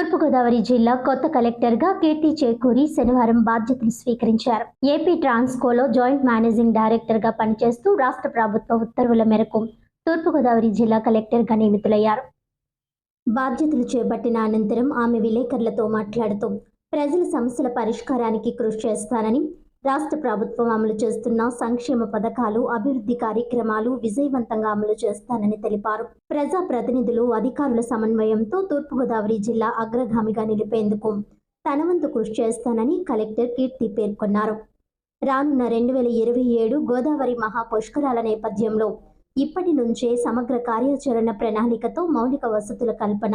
తూర్పుగోదావరి జిల్లా కొత్త కలెక్టర్గా కీర్తి చేకూరి శనివారం బాధ్యతలు స్వీకరించారు. ఏపీ ట్రాన్స్కోలో జాయింట్ మేనేజింగ్ డైరెక్టర్గా పనిచేస్తూ రాష్ట్ర ప్రభుత్వ ఉత్తర్వుల మేరకు తూర్పుగోదావరి జిల్లా కలెక్టర్గా నియమితులయ్యారు. బాధ్యతలు చేపట్టిన అనంతరం ఆమె విలేకరులతో మాట్లాడుతూ ప్రజల సమస్యల పరిష్కారానికి కృషి చేస్తానని రాష్ట్ర ప్రభుత్వం అమలు చేస్తున్న సంక్షేమ పథకాలు అభివృద్ధి కార్యక్రమాలు విజయవంతంగా అమలు చేస్తానని తెలిపారు. ప్రజా ప్రతినిధులు అధికారుల సమన్వయంతో తూర్పుగోదావరి జిల్లా అగ్రగామిగా నిలిపేందుకు తన వంతు కృషి చేస్తానని కలెక్టర్ కీర్తి పేర్కొన్నారు. రానున్న రెండు వేల ఇరవై ఏడు గోదావరి మహా పుష్కరాల నేపథ్యంలో ఇప్పటి నుంచే సమగ్ర కార్యాచరణ ప్రణాళికతో మౌలిక వసతుల కల్పన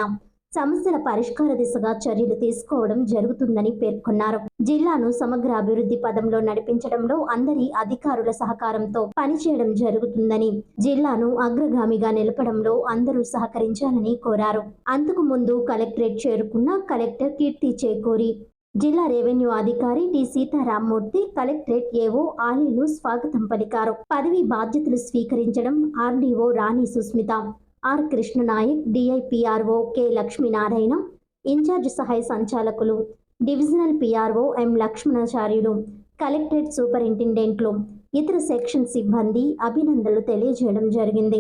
సమస్యల పరిష్కార దిశగా చర్యలు తీసుకోవడం జరుగుతుందని పేర్కొన్నారు. జిల్లాను సమగ్ర అభివృద్ధి పదంలో నడిపించడంలో అందరి అధికారుల సహకారంతో పనిచేయడం జరుగుతుందని జిల్లాను అగ్రగామిగా నిలపడంలో అందరూ సహకరించాలని కోరారు. అంతకు ముందు కలెక్టరేట్ చేరుకున్న కలెక్టర్ కీర్తి చేకూరి జిల్లా రెవెన్యూ అధికారి టి. సీతారామూర్తి కలెక్టరేట్ ఏవో ఆలీలు స్వాగతం పలికారు. పదవి బాధ్యతలు స్వీకరించడం RDO Rani Susmitha R Krishnanayak DIPRO K Lakshminarayana incharge సహాయ సంచాలకులు divisional PRO M Lakshmanacharyulu collectorate సూపరింటెండెంట్లు ఇతర సెక్షన్ సిబ్బంది అభినందనలు తెలియజేయడం జరిగింది.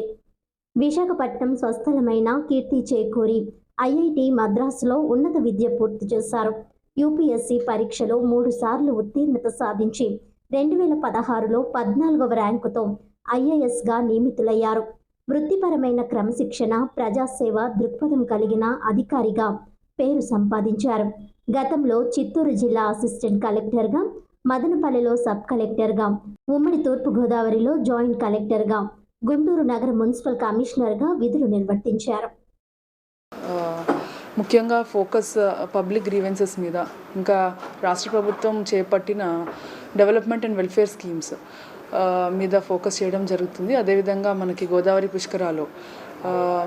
విశాఖపట్నం స్వస్థలమైన కీర్తి చేకూరి ఐఐటి మద్రాసులో ఉన్నత విద్య పూర్తి చేశారు. యూపీఎస్సీ పరీక్షలో మూడు సార్లు ఉత్తీర్ణత సాధించి రెండు వేల పదహారులో పద్నాలుగవ ర్యాంకుతో ఐఏఎస్గా నియమితులయ్యారు. వృత్తిపరమైన క్రమశిక్షణ ప్రజాసేవ దృక్పథం కలిగిన అధికారిగా పేరు సంపాదించారు. గతంలో చిత్తూరు జిల్లా అసిస్టెంట్ కలెక్టర్గా మదనపల్లిలో సబ్ కలెక్టర్గా ఉమ్మడి తూర్పుగోదావరిలో జాయింట్ కలెక్టర్గా గుంటూరు నగర మున్సిపల్ కమిషనర్గా విధులు నిర్వర్తించారు. ముఖ్యంగా ఫోకస్ పబ్లిక్ గ్రీవెన్సెస్ మీద. ఇంకా రాష్ట్ర ప్రభుత్వం చేపట్టిన డెవలప్మెంట్ అండ్ వెల్ఫేర్ స్కీమ్స్. మీద ఫోకస్ చేయడం జరుగుతుంది. అదేవిధంగా మనకి గోదావరి పుష్కరాలు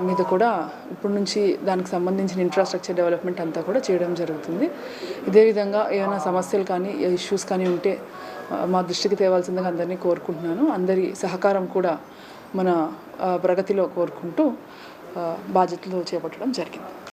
మీద కూడా ఇప్పటి నుంచి దానికి సంబంధించిన ఇన్ఫ్రాస్ట్రక్చర్ డెవలప్మెంట్ అంతా కూడా చేయడం జరుగుతుంది. ఇదే విధంగా ఏమైనా సమస్యలు కానీ ఇష్యూస్ కానీ ఉంటే మా దృష్టికి తేవాల్సిందిగా అందరినీ కోరుకుంటున్నాను. అందరి సహకారం కూడా మన ప్రగతిలో కోరుకుంటూ బాధ్యతలు చేపట్టడం జరిగింది.